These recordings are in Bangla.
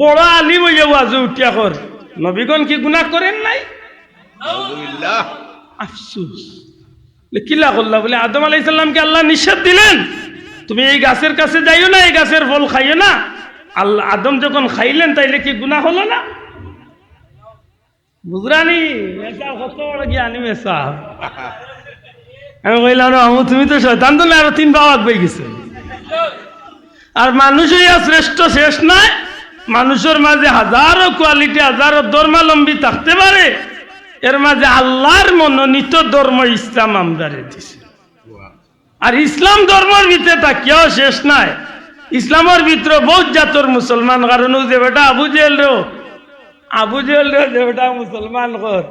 পড়া আলিম হইয়া ওয়াজে উঠিয়া কর নবীগণ কি গুনাহ করেন নাই? আফসুস। বলে, কিলা করলা বলে? আদম আলাই সাল্লামকে আল্লাহ নিষেধ দিলেন। তুমি এই গাছের কাছে যাইও না এই গাছের ফল খাইও না। আল্লাহ আদম যখন খাইলেন তাইলে কি গুনাহ হলো না? বুঝরানি কত বড় জ্ঞানী মেসা আমি কইলাম আমু তুমি তো শয়তান তো আরও তিন বাবাক বই গেছে। আর মানুষ হইয়া শ্রেষ্ঠ শেষ নাই। মানুষের মাঝে হাজারো কোয়ালিটি, হাজারো ধর্মালম্বী থাকতে পারে। এর মাঝে আল্লাহর মনোনীত ধর্ম ইসলাম আমদারে দিছে। আর ইসলাম ধর্মের ভিতরে তাকিয়াও শেষ নাই। ইসলামের ভিতরে বহুত জাতর মুসলমান কারণ যে বেটা আবু জেল রেও আবু জেল রেও যে বেটা মুসলমান কর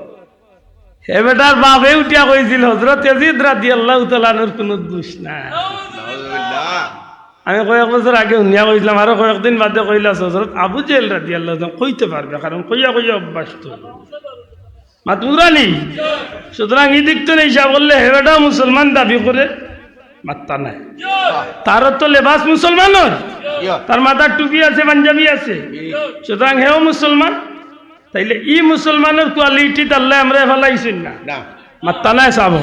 হে বেটার বাপে উঠিয়া কইছিল হজরত এজিদ রাদি আল্লাহ তালানোর কোনো দোষ নাই। আমি কয়েক বছর আগে শুনিয়া কইছিলাম আরও কয়েকদিন বাদে কইলা হজরত আবু জেল রাদি আল্লাহ কইতে পারবে কারণ কইয়া কইয়া অভ্যাস তো মাতুরানি সুতরাং এই দিক তো নেই হিসাব করলে হেবেটা মুসলমান দাবি করে মাত্তা নাই। তার তো লেবাস মুসলমানের তার মাথার টুপি আছে পাঞ্জাবি আছে। সুতরাং হেও মুসলমান। তাইলে ই মুসলমানের কোয়ালিটি তাল্লে আমরা ফেলাইছেন না। না। মাত্তা নাই চাব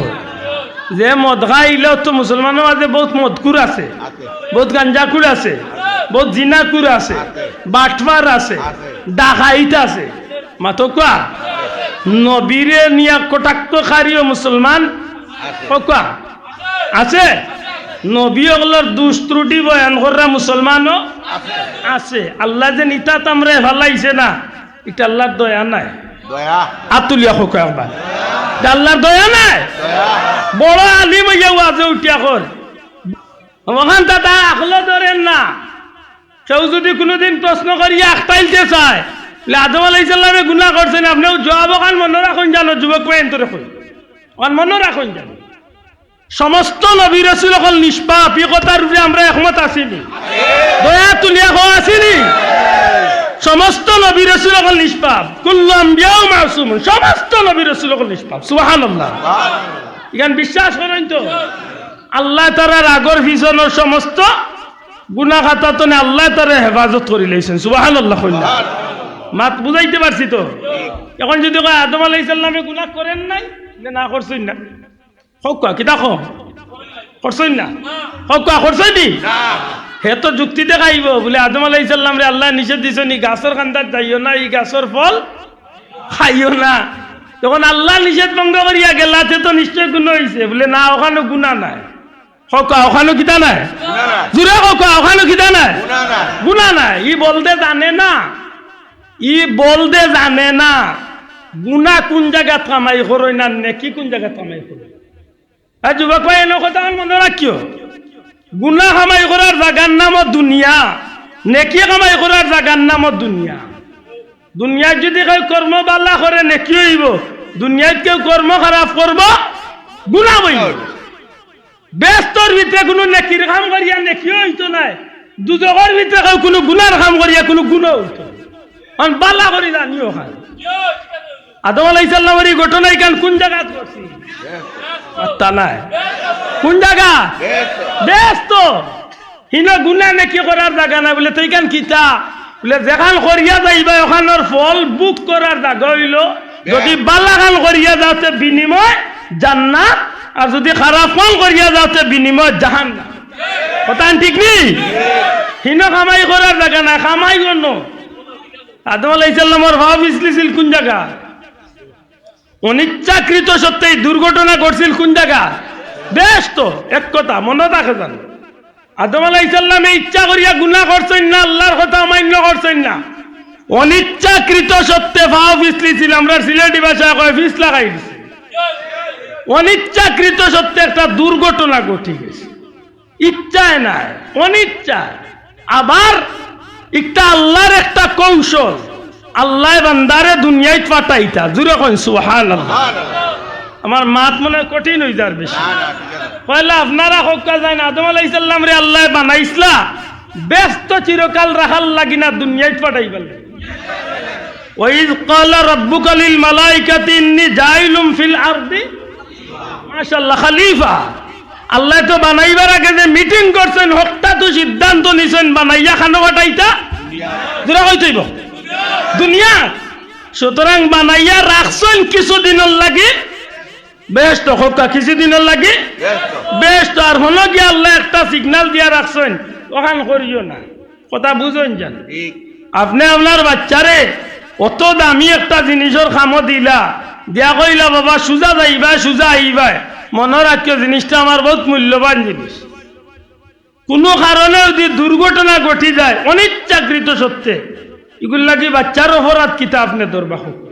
যে মদ খাইলেও তো মুসলমানের মাঝে বহুত মদকুর আছে। আছে। বহুত গাঞ্জাকুর আছে। বহুত জিনাকুর আছে। বাটবার আছে। ডাকাইত আছে। মাতো কোয়া নবীরে নিয়া কটাক্ত খারিও মুসলমান কোয়া আছে? নবী ওগুলোর দুষ ত্রুটি বয়ান করা মুসলমানও আছে। আল্লাহ যে নিতা তামরে ভালাইছে না। এটা আল্লাহর দয়া নাই। আতুলিয়া হোক একবার আল্লাহর দয়া নাই? বড় আলিম হইয়া ওয়াজে দাদা ধরেন না। কেউ যদি কোনোদিন প্রশ্ন করিয়া আখতাইলতে চায়? বলে আদম আলাই সাল্লামে গুণা করছেন। আপনিও জবাব মনে রাখুন জানো যুবক মনে রাখুন জানো সমস্ত নবী রসুল অকল নিষ্পাপ ই কথার উপরে আমরা একমত আসিনি দয়া তুলিয়া আসিনি সমস্ত নবী রসুল অকল নিষ্পাপ। কুল্লাম বিয়াও মাসুম সমস্ত নবী রসুল নিষ্পাপ। সুবাহান আল্লাহ ইখান বিশ্বাস করেন তো? আল্লাহ তারার আগর পিছনের সমস্ত গুনা খাতা তো আল্লাহ তারা হেফাজত করে লইছেন। সুবাহান আল্লাহ মাত বুঝাইতে পারছি তো? এখন যদি কয় আদম আলাই সাল্লামে গুনা করেন নাই না করছেন না। হোক কিতা কম করছেন না? হোক করছেন হে তো যুক্তি দেখাইব বলে আদম আলাই সাল্লাম রে আল্লাহ নিষেধ দিছ নি গাছের কান্দার যাইও না এই গাছের ফল খাইও না। তখন আল্লাহ নিষেধ ভঙ্গ করিয়া গেলাতে তো নিশ্চয় গুণ হয়েছে বলে না ওখানে গুণা নাই। হকা ওখানে কিতা নাই? গুনাহ নাই। জুড়ে হকা ওখানে কিতা নাই? নাই। গুণা নাই। ই বলতে জানে না। ই বলতে জানে না। গুণা কোন করই না নেকি কোন জায়গাত কামাই করই আর যুবক ভাই এনে কথা মনে রাখিও গুণা কামাই করার জাগার নাম দুনিয়া নেকি কামাই করার জাগার নাম দুনিয়া। দুনিয়াত যদি কেউ কর্ম বাল্লা করে নেকি হইব? দুনিয়াত কেউ কর্ম খারাপ করব গুণা বইব ব্যস্তর ভিতরে কোনো নেকির কাম করিয়া নেকিও হইতো নাই। দুজকের ভিতরে কেউ কোনো গুণার কাম করিয়া কোনো গুণ হইতো। কারণ বাল্লা করি জানিও খান আদম আলাই সাল্লামের এই ঘটনা এখান কোন জায়গাত করছি নাই। কোন জায়গা ব্যস্ত। হিন গুণা নেকি করার জায়গা নাই বলে তুই কেন কিতা? বলে যেখান করিয়া যাইবা ওখানোর ফল বুক করার জায়গা হইল। যদি বালাখান করিয়া যাওতে বিনিময় জান্নাত আর যদি খারাপ ফল করিয়া যাওতে বিনিময় জাহান কথা ঠিক নি? হিন কামাই করার জায়গা নাই কামাই কোন আদম আলাইসাল্লামর ভাব ইসলিছিল কোন জায়গা অনিচ্ছাকৃত সত্ত্বে এই দুর্ঘটনা ঘটছিল কোন জায়গা বেশ তো এক কথা মনে রাখে আদম আলাইসাল্লামে ইচ্ছা করিয়া গুণা করছেন না, আল্লাহর কথা অমান্য করছেন না। অনিচ্ছাকৃত সত্ত্বে ভাও ফিসলি ছিল আমরা সিলেটি ভাষায় কয়, ফিস লাগাই দিছি। অনিচ্ছাকৃত সত্ত্বে একটা দুর্ঘটনা ঘটে গেছে। ইচ্ছায় নাই, অনিচ্ছায়। আবার একটা আল্লাহর একটা কৌশল আল্লাহ বান্দারে দুনিয়ায় পাঠাইতা। জুড়ে কইন, সুবহানাল্লাহ। আমার মাত মনে কঠিন হয়ে যার বেশি। পয়লা আপনারা হকা যায় না। আদম আলাই সাল্লাম রে আল্লাহ বানাইছলা ব্যস্ত চিরকাল রাখাল লাগি না দুনিয়ায় পাঠাই গেল ওয়াইজ ক্বালা রাব্বুকা লিল মালাইকাতি ইন্নী জাইলুম ফিল আরদি। মাশাআল্লাহ, খলিফা। আল্লাহ তো বানাইবার আগে যে মিটিং করছেন, হত্যা তো সিদ্ধান্ত নিছেন, বানাইয়া খানো কাটাইতা দূরা কই তৈব দুনিয়া। সুতরাং বানাইয়া রাখছেন কিছুদিনের লাগে। বেশ তো হোকা কিছুদিনের লাগে? বেশ তো আর হলো গিয়ে আল্লাহ একটা সিগনাল দিয়া রাখছেন ওখান করিও না। কথা বুঝুন জান? ঠিক। আপনি আপনার বাচ্চারে অত দামি একটা জিনিসের খামো দিলা দিয়া কইলা বাবা সুজা যাইবা সুজা আইবা মনে রাখিও জিনিসটা আমার বহুত মূল্যবান জিনিস। কোনো কারণে যদি দুর্ঘটনা ঘটি যায় অনিচ্ছাকৃত সত্যি। এগুলো কি বাচ্চার অপরাধ কিতা আপনি ধরবা হোক